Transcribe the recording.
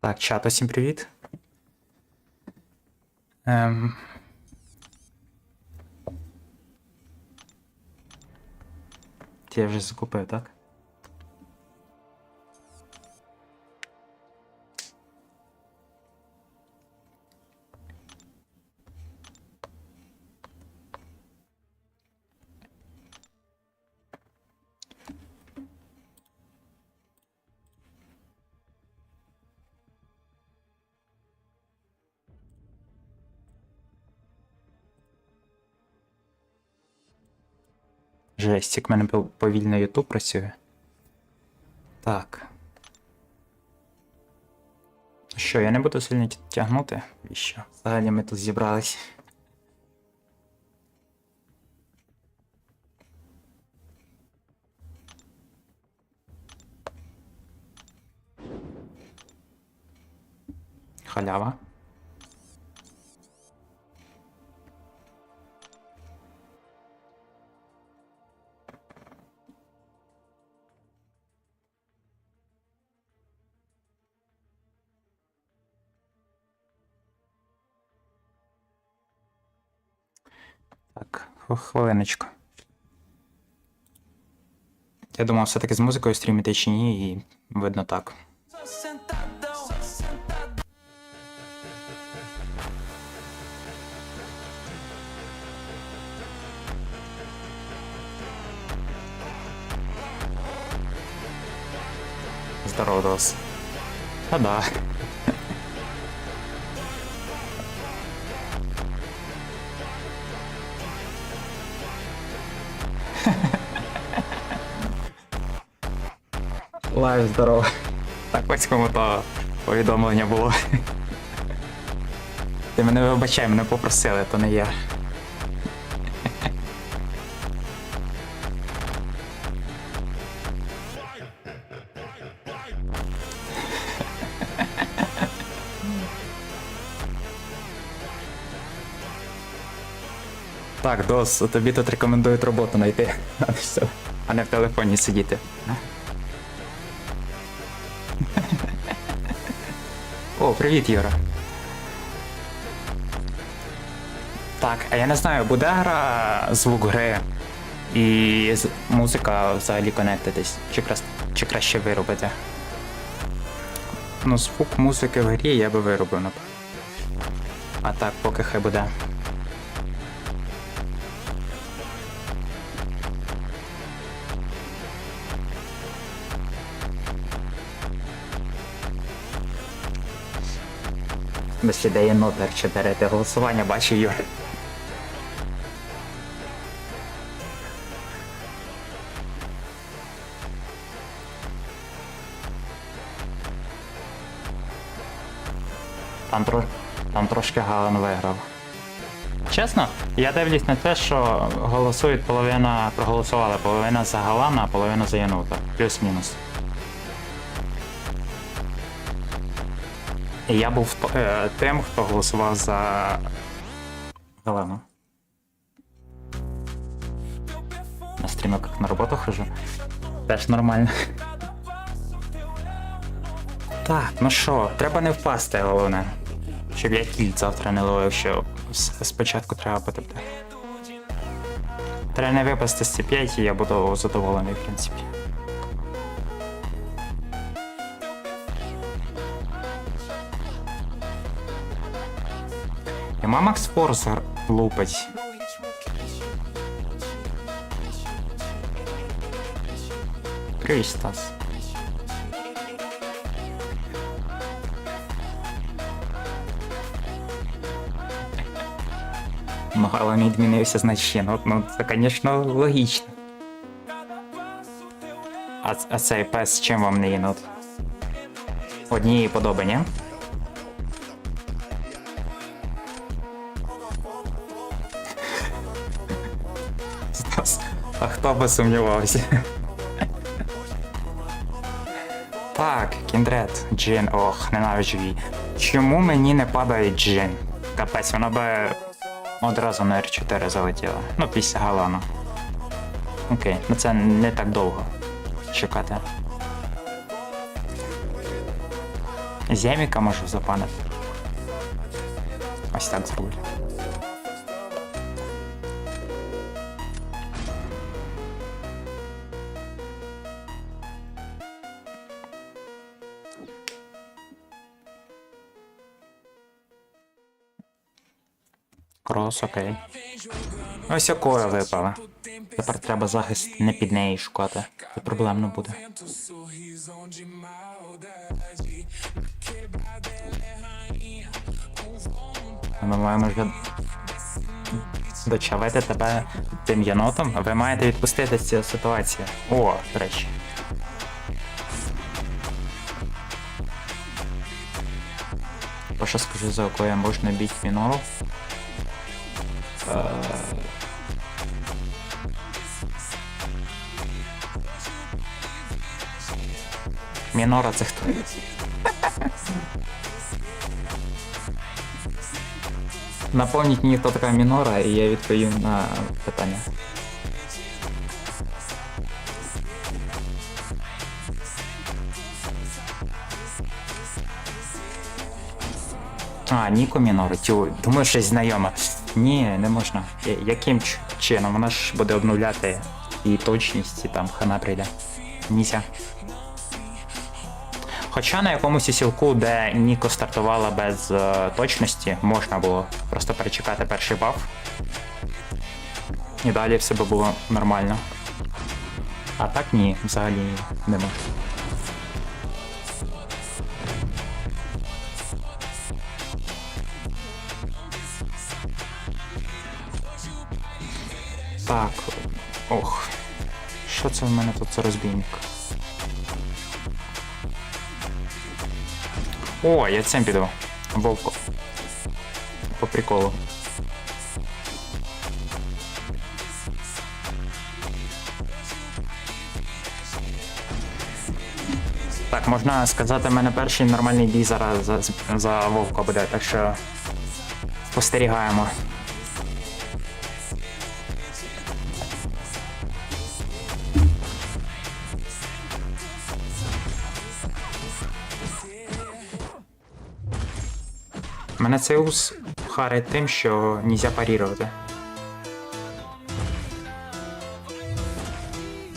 Так, чат, усім привіт. Ем... Ти вже закупив, так? Жесть, як мене повільно YouTube працює. Так. Що, я не буду сильно тягнути? І що? Взагалі ми тут зібрались. Халява. Так, хв- хвилиночку. Я думав, все-таки з музикою стрімити чи ні, і видно так. Здорово, Дос. Та Лайв, здорово. Так, ось кому то повідомлення було. Ти мене вибачай, мене попросили, то не я. Так, Дос, тобі тут рекомендують роботу знайти, а не в телефоні сидіти. О, привіт, Юра. Так, а я не знаю, буде гра звук гри і музика взагалі конектитись, чи, крас... чи краще виробити. Ну, звук музики в грі я би виробив, напевно. А так, поки хай буде. Без ідеї нотер 4 голосування бачу Юр. Там, тро... Там трошки Галан виграв. Чесно, я дивлюсь на те, що голосують половина, проголосували половина за Галана, а половина за Янута. Плюс-мінус. Я був е, тим, хто голосував за Галану. На стрімах як на роботу хожу. Теж нормально. Так, ну що, треба не впасти, головне. Щоб я кільт завтра не ловив, що спочатку треба потепти. Треба не випасти з C5 і я буду задоволений, в принципі. І Макс Форс лупить. Привіт, Стас. Мало не відмінився значить, ну, ну це, звісно, логічно. А, а цей пес чим вам не єнот? Однієї подоби, а хто би сумнівався? Так, кіндрет, Джин, ох, ненавиджу її. Чому мені не падає Джин? Капець, вона би одразу на R4 залетіла. Ну, після Галану. Окей, ну це не так довго чекати. Земіка можу запанити. Ось так зроблю. Крос, окей. Ось якою випала. Тепер треба захист не під неї шукати. Це проблемно буде. Ми маємо вже дочавити тебе тим єнотом. Ви маєте відпустити з цієї ситуації. О, до речі. Прошу скажи, за якою можна бити мінору. Е, Мінора це хто? Напомніть мені, хто така Мінора, і я відповім на питання. А, Ніко Мінора, тю, думаю, щось знайоме. Ні, не можна. Яким чином? Вона ж буде обновляти і точність, і там хана прийде. Ніся. Хоча на якомусь сілку, де Ніко стартувала без е, точності, можна було просто перечекати перший баф. І далі все би було нормально. А так ні, взагалі не можна. Так. Ох. Що це в мене тут за розбійник? О, я цим піду. Вовко. По приколу. Так, можна сказати, в мене перший нормальний бій зараз за, за Вовка буде, так що спостерігаємо. Мене цей ус харить тим, що нельзя парірувати.